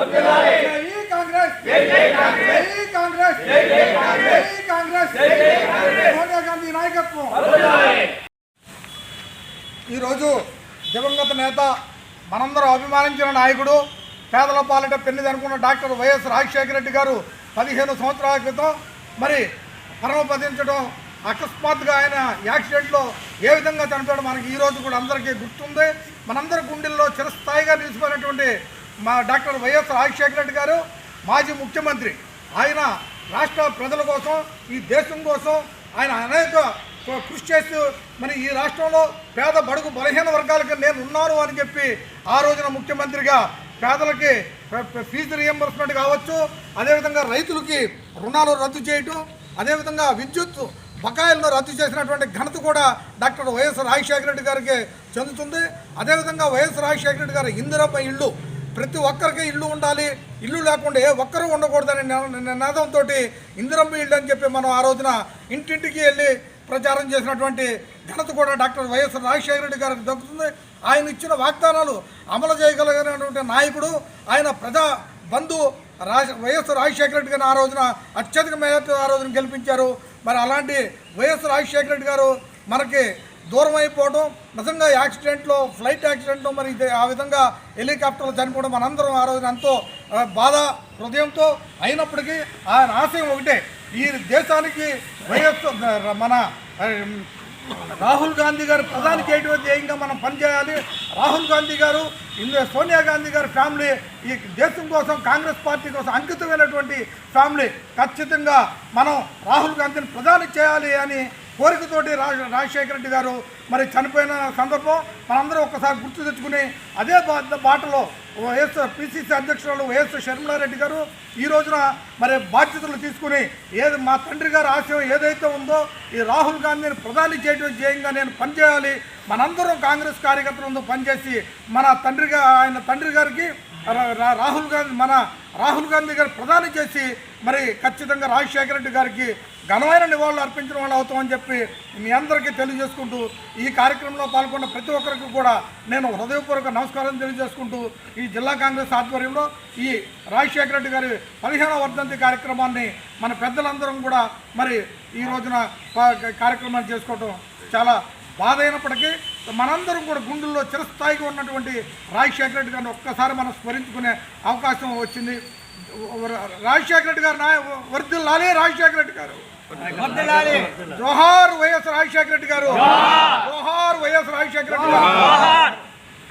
కాంగ్రెస్ కాంగ్రెస్ కాంగ్రెస్ సోనియా గాంధీ నాయకత్వం ఈరోజు దివంగత నేత మనందరం అభిమానించిన నాయకుడు పేదల పాలిట పెన్నిది అనుకున్న డాక్టర్ వైఎస్ రాజశేఖర రెడ్డి గారు పదిహేను సంవత్సరాల క్రితం మరి పరమపదించడం అకస్మాత్తుగా ఆయన యాక్సిడెంట్లో ఏ విధంగా చనిపోయాడు మనకి ఈ రోజు కూడా అందరికీ గుర్తుంది. మనందరి గుండెల్లో చిరస్థాయిగా నిలిచిపోయినటువంటి మా డాక్టర్ వైఎస్ రాజశేఖర రెడ్డి గారు మాజీ ముఖ్యమంత్రి. ఆయన రాష్ట్ర ప్రజల కోసం ఈ దేశం కోసం ఆయన అనేక కృషి చేస్తూ మరి ఈ రాష్ట్రంలో పేద బడుగు బలహీన వర్గాలకి నేను ఉన్నాను అని చెప్పి ఆ రోజున ముఖ్యమంత్రిగా పేదలకి ఫీజు రియంబర్స్మెంట్ కావచ్చు అదేవిధంగా రైతులకి రుణాలు రద్దు చేయటం అదేవిధంగా విద్యుత్ బకాయిలను రద్దు చేసినటువంటి ఘనత కూడా డాక్టర్ వైఎస్ రాజశేఖర రెడ్డి గారికి చెందుతుంది. అదేవిధంగా వైఎస్ రాజశేఖర రెడ్డి గారు ఇందిరమ్మ ఇల్లు ప్రతి ఒక్కరికి ఇల్లు ఉండాలి. ఇల్లు లేకుండా ఏ ఒక్కరూ ఉండకూడదని నినాదంతో ఇందిరమ్మ ఇల్లు అని చెప్పి మనం ఆ రోజున ఇంటింటికి వెళ్ళి ప్రచారం చేసినటువంటి ఘనత కూడా డాక్టర్ వైఎస్ రాజశేఖర రెడ్డి గారికి దక్కుతుంది. ఆయన ఇచ్చిన వాగ్దానాలు అమలు చేయగలిగినటువంటి నాయకుడు ఆయన ప్రజా బంధు రాజ వైఎస్ రాజశేఖర రెడ్డి గారిని ఆ రోజున అత్యధిక మేరకు ఆ రోజున గెలిపించారు. మరి అలాంటి వైఎస్ రాజశేఖర రెడ్డి గారు మనకి దూరం అయిపోవడం నిజంగా యాక్సిడెంట్లో ఫ్లైట్ యాక్సిడెంట్లో మరి ఆ విధంగా హెలికాప్టర్లు చనిపోవడం మనందరం ఆ రోజున ఎంతో బాధ హృదయంతో అయినప్పటికీ ఆయన ఆశయం ఒకటే ఈ దేశానికి వైఎస్ మన రాహుల్ గాంధీ గారు ప్రధాని చేయడం ధ్యేయంగా మనం పనిచేయాలి? రాహుల్ గాంధీ గారు ఇందులో సోనియా గాంధీ గారి ఫ్యామిలీ ఈ దేశం కోసం కాంగ్రెస్ పార్టీ కోసం అంకితమైనటువంటి ఫ్యామిలీ. ఖచ్చితంగా మనం రాహుల్ గాంధీని ప్రధాని చేయాలి అని కోరికతోటి రా రాజశేఖర రెడ్డి గారు మరి చనిపోయిన సందర్భం మనందరూ ఒక్కసారి గుర్తు తెచ్చుకుని అదే బాటలో వైఎస్ పిసిసి అధ్యక్షురాలు వైఎస్ షర్మిలారెడ్డి గారు ఈ రోజున మరి బాధ్యతలు తీసుకుని ఏది మా తండ్రి గారి ఆశయం ఏదైతే ఉందో ఈ రాహుల్ గాంధీని ప్రధాని చేయడం ధ్యేయంగా నేను పనిచేయాలి. మనందరం కాంగ్రెస్ కార్యకర్తలందరూ పనిచేసి మన తండ్రిగా ఆయన తండ్రి గారికి రాహుల్ గాంధీ మన రాహుల్ గాంధీ గారు ప్రధాని చేసి మరి ఖచ్చితంగా రాజశేఖర రెడ్డి గారికి ఘనమైన నివాళులు అర్పించడం వల్ల అవుతామని చెప్పి మీ అందరికీ తెలియజేసుకుంటూ ఈ కార్యక్రమంలో పాల్గొన్న ప్రతి ఒక్కరికి కూడా నేను హృదయపూర్వక నమస్కారం తెలియజేసుకుంటూ ఈ జిల్లా కాంగ్రెస్ ఆధ్వర్యంలో ఈ రాజశేఖర రెడ్డి గారి పదిహేనవ వర్ధంతి కార్యక్రమాన్ని మన పెద్దలందరం కూడా మరి ఈ రోజున కార్యక్రమాన్ని చేసుకోవటం చాలా బాధ అయినప్పటికీ మనందరం కూడా గుండెల్లో చిరస్థాయిగా ఉన్నటువంటి రాజశేఖర రెడ్డి గారిని ఒక్కసారి మనం స్మరించుకునే అవకాశం వచ్చింది. రాజశేఖర రెడ్డి గారు నాయ వర్ధిల్లాలి రాజశేఖర రెడ్డి గారు. జోహార్ వైఎస్ రాజశేఖర రెడ్డి గారు. జోహార్. వైఎస్ రాజశేఖర రెడ్డి గారు.